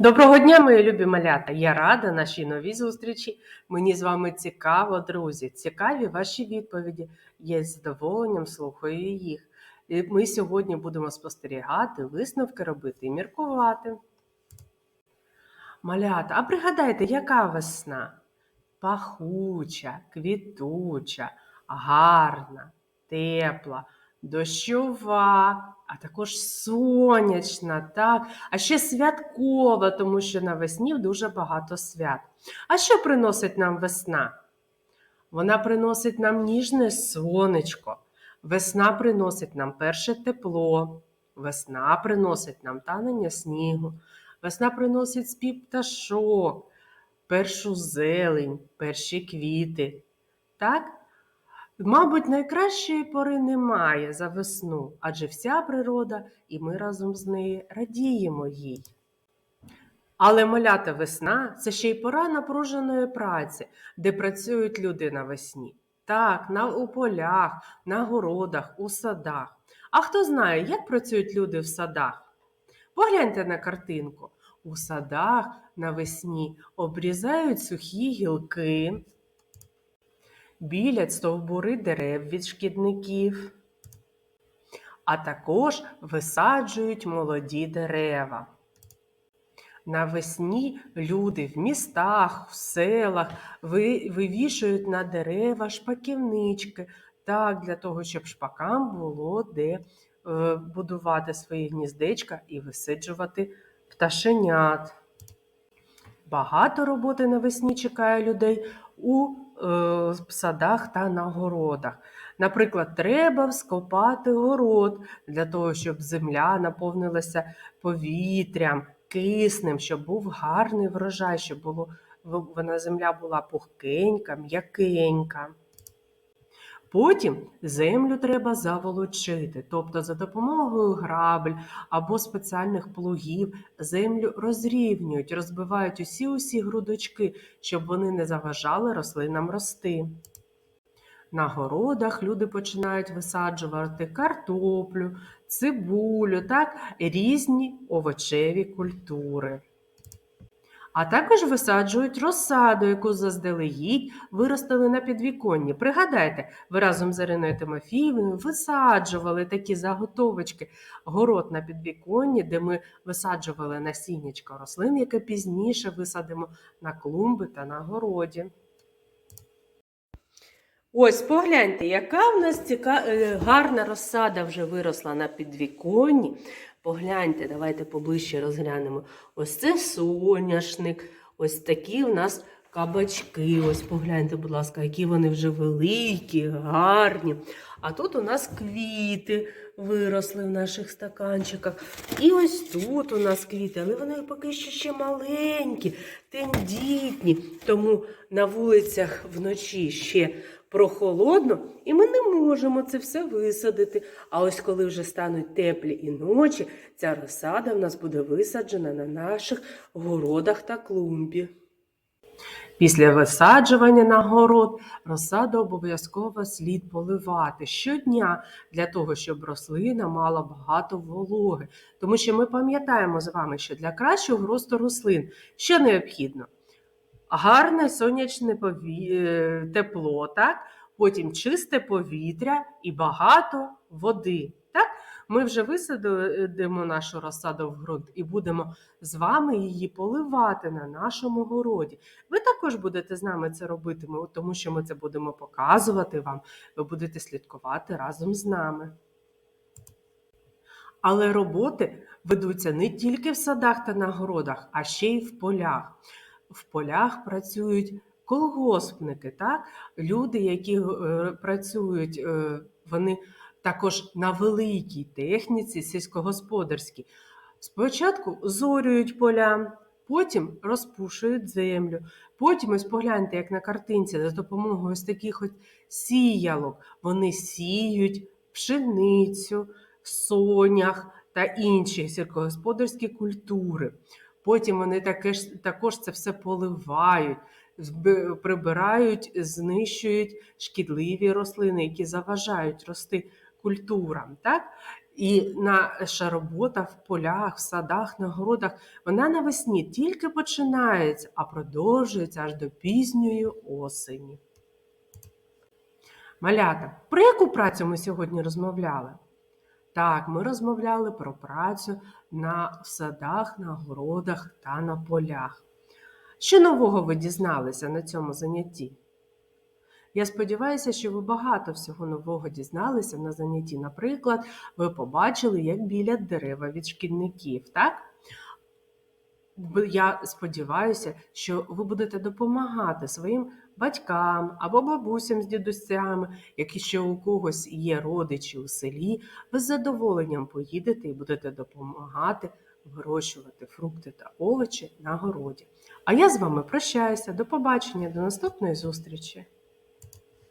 Доброго дня, мої любі малята! Я рада нашій новій зустрічі. Мені з вами цікаво, друзі. Цікаві ваші відповіді. Я з задоволенням слухаю їх. І Ми сьогодні будемо спостерігати, висновки робити і міркувати. Малята, а пригадайте, яка весна? Пахуча, квітуча, гарна, тепла, дощова, а також сонячна, так? А ще святкова, тому що навесні дуже багато свят. А що приносить нам весна? Вона приносить нам ніжне сонечко. Весна приносить нам перше тепло. Весна приносить нам танення снігу. Весна приносить спів пташок, першу зелень, перші квіти. Так? Мабуть, найкращої пори немає за весну, адже вся природа, і ми разом з нею радіємо їй. Але малята весна це ще й пора напруженої праці, де працюють люди навесні. Так, на, у полях, на городах, у садах. А хто знає, як працюють люди в садах? Погляньте на картинку. У садах навесні обрізають сухі гілки, білять стовбури дерев від шкідників, а також висаджують молоді дерева. Навесні люди в містах, в селах вивішують на дерева шпаківнички, так, для того, щоб шпакам було де е, будувати свої гніздечка і висиджувати пташенят. Багато роботи навесні чекає людей у садах та на городах. Наприклад, треба вскопати город для того, щоб земля наповнилася повітрям, киснем, щоб був гарний врожай, щоб було, вона земля була пухкенька, м'якенька. Потім землю треба заволочити, тобто за допомогою грабель або спеціальних плугів землю розрівнюють, розбивають усі усі грудочки, щоб вони не заважали рослинам рости. На городах люди починають висаджувати картоплю, цибулю, так, різні овочеві культури. А також висаджують розсаду, яку заздалегідь виростили на підвіконні. Пригадайте, ви разом з Іриною Тимофіївною висаджували такі заготовочки, город на підвіконні, де ми висаджували насіннячко рослин, яке пізніше висадимо на клумби та на городі. Ось погляньте, яка в нас ціка... е, гарна розсада вже виросла на підвіконні. Погляньте, давайте поближче розглянемо. Ось це соняшник, ось такі в нас кабачки. Ось погляньте, будь ласка, які вони вже великі, гарні. А тут у нас квіти виросли в наших стаканчиках. І ось тут у нас квіти, але вони поки що ще маленькі, тендітні. Тому на вулицях вночі ще прохолодно, і ми не можемо це все висадити. А ось коли вже стануть теплі і ночі, ця розсада в нас буде висаджена на наших городах та клумбі. Після висаджування на город розсаду обов'язково слід поливати щодня для того, щоб рослина мала багато вологи. Тому що ми пам'ятаємо з вами, що для кращого росту рослин що необхідно? Гарне сонячне пові... е, тепло, так? потім чисте повітря і багато води. Ми вже висадимо нашу розсаду в ґрунт і будемо з вами її поливати на нашому городі. Ви також будете з нами це робити, тому що ми це будемо показувати вам. Ви будете слідкувати разом з нами. Але роботи ведуться не тільки в садах та на городах, а ще й в полях. В полях працюють колгоспники, так? люди, які е, працюють, е, вони також на великій техніці сільськогосподарській. Спочатку зорюють поля, потім розпушують землю. Потім ось погляньте, як на картинці, за допомогою ось таких от сіялок вони сіють пшеницю, сонях та інші сільськогосподарські культури. Потім вони таке ж, також це все поливають, прибирають, знищують шкідливі рослини, які заважають рости культурам. Так? І наша робота в полях, в садах, на городах, вона навесні тільки починається, а продовжується аж до пізньої осені. Малята, про яку працю ми сьогодні розмовляли? Так, ми розмовляли про працю на садах, на городах та на полях. Що нового ви дізналися на цьому занятті? Я сподіваюся, що ви багато всього нового дізналися на занятті. Наприклад, ви побачили, як білять дерева від шкідників, так? Я сподіваюся, що ви будете допомагати своїм батькам або бабусям з дідусями, якщо у когось є родичі у селі, ви з задоволенням поїдете і будете допомагати вирощувати фрукти та овочі на городі. А я з вами прощаюся. До побачення, до наступної зустрічі!